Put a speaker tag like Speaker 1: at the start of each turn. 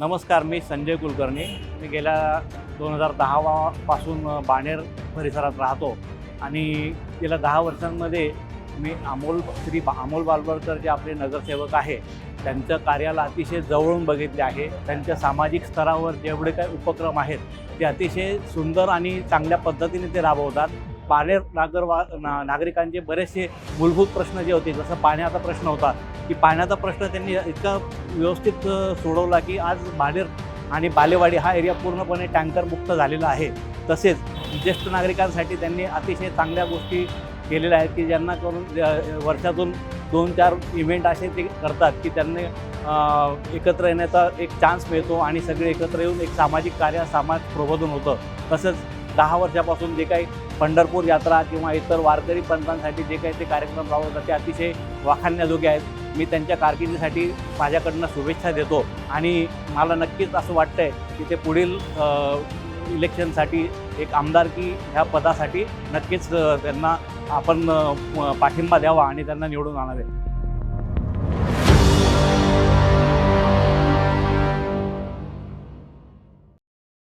Speaker 1: नमस्कार मी संजय कुलकर्णी. मी गेल्या दोन हजार दहापासून बाणेर परिसरात राहतो आणि गेल्या दहा वर्षांमध्ये मी अमोल श्री अमोल बालवडकर जे आपले नगरसेवक आहे त्यांचं कार्याला अतिशय जवळून बघितले आहे. त्यांच्या सामाजिक स्तरावर जेवढे काही उपक्रम आहेत ते अतिशय सुंदर आणि चांगल्या पद्धतीने ते राबवतात. बाणेर नागरवा ना नागरिकांचे बरेचसे मूलभूत प्रश्न जे होते जसं पाण्याचा प्रश्न होता की पाण्याचा प्रश्न त्यांनी इतका व्यवस्थित सोडवला की आज बाडेर आणि बालेवाडी हा एरिया पूर्णपणे टँकर मुक्त झालेला आहे. तसेच ज्येष्ठ नागरिकांसाठी त्यांनी अतिशय चांगल्या गोष्टी केलेल्या आहेत की ज्यांना करून वर्षातून दोन चार इव्हेंट असे ते करतात की त्यांनी एकत्र येण्याचा एक चान्स मिळतो आणि सगळे एकत्र येऊन एक सामाजिक कार्य समाज प्रबोधन होतं. तसंच दहा वर्षापासून जे काही पंढरपूर यात्रा किंवा इतर वारकरी पंथांसाठी जे काही ते कार्यक्रम राबवतात ते अतिशय वाखाणण्याजोगे आहेत. मी त्यांच्या कारकिर्दीसाठी माझ्याकडनं शुभेच्छा देतो. आणि मला नक्कीच असं वाटतं आहे की ते पुढील इलेक्शनसाठी एक आमदारकी ह्या पदासाठी नक्कीच त्यांना आपण पाठिंबा द्यावा आणि त्यांना निवडून आणावे.